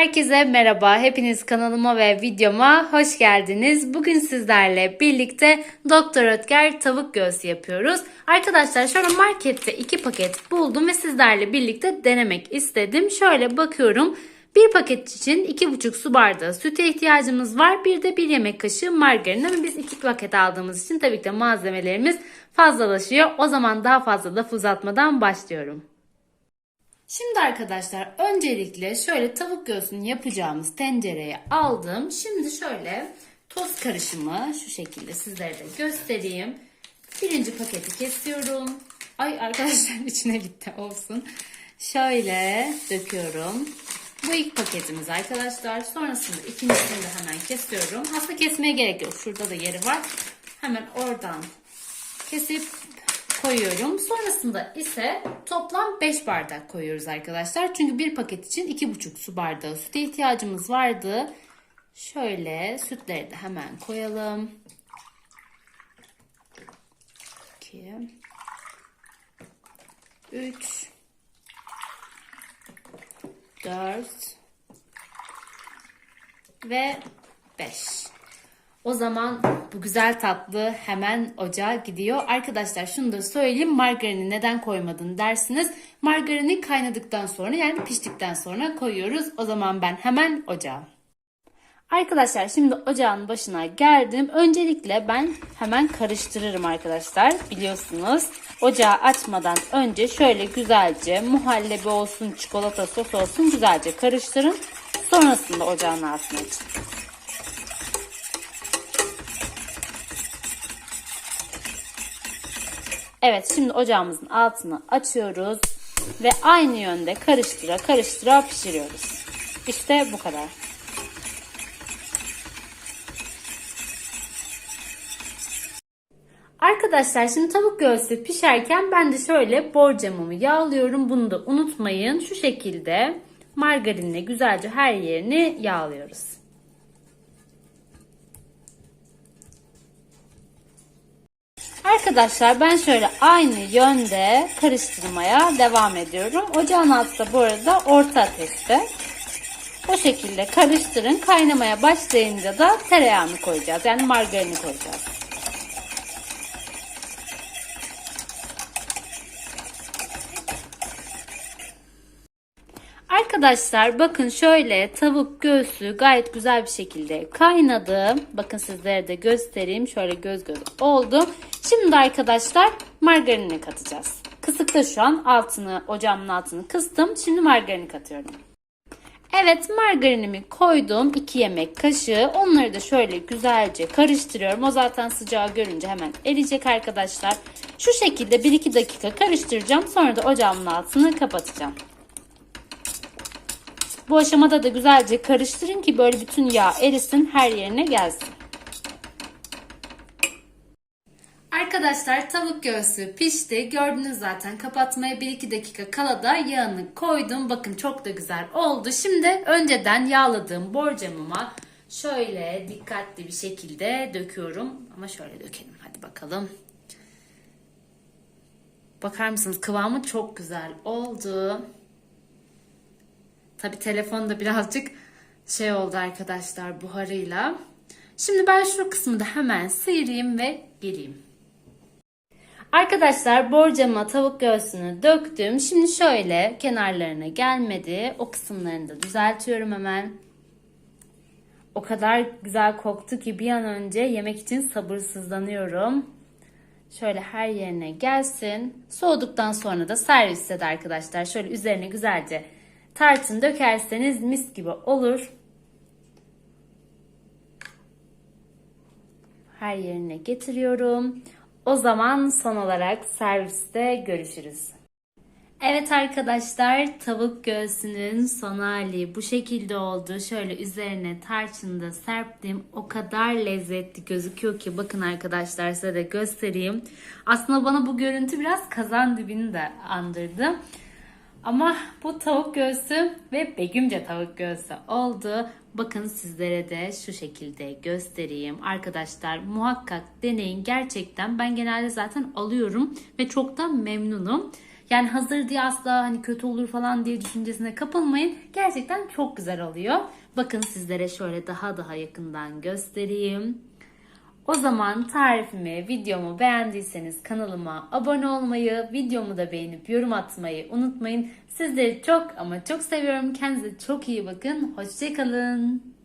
Herkese merhaba. Hepiniz kanalıma ve videoma hoş geldiniz. Bugün sizlerle birlikte Doktor Ötker tavuk göğsü yapıyoruz. Arkadaşlar şöyle markette iki paket buldum ve sizlerle birlikte denemek istedim. Şöyle bakıyorum. Bir paket için 2,5 su bardağı süte ihtiyacımız var. Bir de bir yemek kaşığı margarin ama biz iki paket aldığımız için tabii ki de malzemelerimiz fazlalaşıyor. O zaman daha fazla laf uzatmadan başlıyorum. Şimdi arkadaşlar öncelikle şöyle tavuk göğsünü yapacağımız tencereye aldım. Şimdi şöyle toz karışımı şu şekilde sizlere de göstereyim. Birinci paketi kesiyorum. Ay arkadaşlar içine gitti olsun. Şöyle döküyorum. Bu ilk paketimiz arkadaşlar. Sonrasında ikincisini de hemen kesiyorum. Aslında kesmeye gerek yok. Şurada da yeri var. Hemen oradan kesip koyuyorum. Sonrasında ise toplam 5 bardak koyuyoruz arkadaşlar. Çünkü bir paket için 2,5 su bardağı süte ihtiyacımız vardı. Şöyle sütleri de hemen koyalım. 2 3 4 ve 5. O zaman bu güzel tatlı hemen ocağa gidiyor. Arkadaşlar şunu da söyleyeyim. Margarini neden koymadın dersiniz. Margarini kaynadıktan sonra yani piştikten sonra koyuyoruz. O zaman ben hemen ocağa. Arkadaşlar şimdi ocağın başına geldim. Öncelikle ben hemen karıştırırım arkadaşlar. Biliyorsunuz ocağı açmadan önce şöyle güzelce muhallebi olsun, çikolata sos olsun güzelce karıştırın. Sonrasında ocağın altına açın. Evet şimdi ocağımızın altını açıyoruz ve aynı yönde karıştıra karıştıra pişiriyoruz. İşte bu kadar. Arkadaşlar şimdi tavuk göğsü pişerken ben de şöyle borcamımı yağlıyorum. Bunu da unutmayın. Şu şekilde margarinle güzelce her yerini yağlıyoruz. Arkadaşlar ben şöyle aynı yönde karıştırmaya devam ediyorum. Ocağın altı da bu arada orta ateşte. Bu şekilde karıştırın. Kaynamaya başlayınca da tereyağını koyacağız. Yani margarini koyacağız. Arkadaşlar bakın şöyle tavuk göğsü gayet güzel bir şekilde kaynadı. Bakın sizlere de göstereyim. Şöyle göz göz oldu. Şimdi arkadaşlar margarini katacağız. Kısıkta şu an altını ocağımın altını kıstım. Şimdi margarini katıyorum. Evet margarinimi koydum 2 yemek kaşığı. Onları da şöyle güzelce karıştırıyorum. O zaten sıcağı görünce hemen eriyecek arkadaşlar. Şu şekilde 1-2 dakika karıştıracağım. Sonra da ocağımın altını kapatacağım. Bu aşamada da güzelce karıştırın ki böyle bütün yağ erisin her yerine gelsin. Arkadaşlar tavuk göğsü pişti. Gördünüz zaten kapatmaya 1-2 dakika kala da yağını koydum. Bakın çok da güzel oldu. Şimdi önceden yağladığım borcamıma şöyle dikkatli bir şekilde döküyorum. Ama şöyle dökelim hadi bakalım. Bakar mısınız kıvamı çok güzel oldu. Tabi telefonda birazcık şey oldu arkadaşlar buharıyla. Şimdi ben şu kısmı da hemen sıyırayım ve geleyim. Arkadaşlar borcama tavuk göğsünü döktüm. Şimdi şöyle kenarlarına gelmedi. O kısımlarını da düzeltiyorum hemen. O kadar güzel koktu ki bir an önce yemek için sabırsızlanıyorum. Şöyle her yerine gelsin. Soğuduktan sonra da serviste de arkadaşlar şöyle üzerine güzelce tarçın dökerseniz mis gibi olur. Her yerine getiriyorum. O zaman son olarak serviste görüşürüz. Evet arkadaşlar tavuk göğsünün son hali bu şekilde oldu. Şöyle üzerine tarçını da serptim. O kadar lezzetli gözüküyor ki bakın arkadaşlar size de göstereyim. Aslında bana bu görüntü biraz kazan dibini de andırdı. Ama bu tavuk göğsü ve Begümce tavuk göğsü oldu. Bakın sizlere de şu şekilde göstereyim. Arkadaşlar muhakkak deneyin. Gerçekten ben genelde zaten alıyorum ve çok da memnunum. Yani hazır diye asla hani kötü olur falan diye düşüncesine kapılmayın. Gerçekten çok güzel oluyor. Bakın sizlere şöyle daha daha yakından göstereyim. O zaman tarifimi, videomu beğendiyseniz kanalıma abone olmayı, videomu da beğenip yorum atmayı unutmayın. Sizleri çok ama çok seviyorum. Kendinize çok iyi bakın. Hoşçakalın.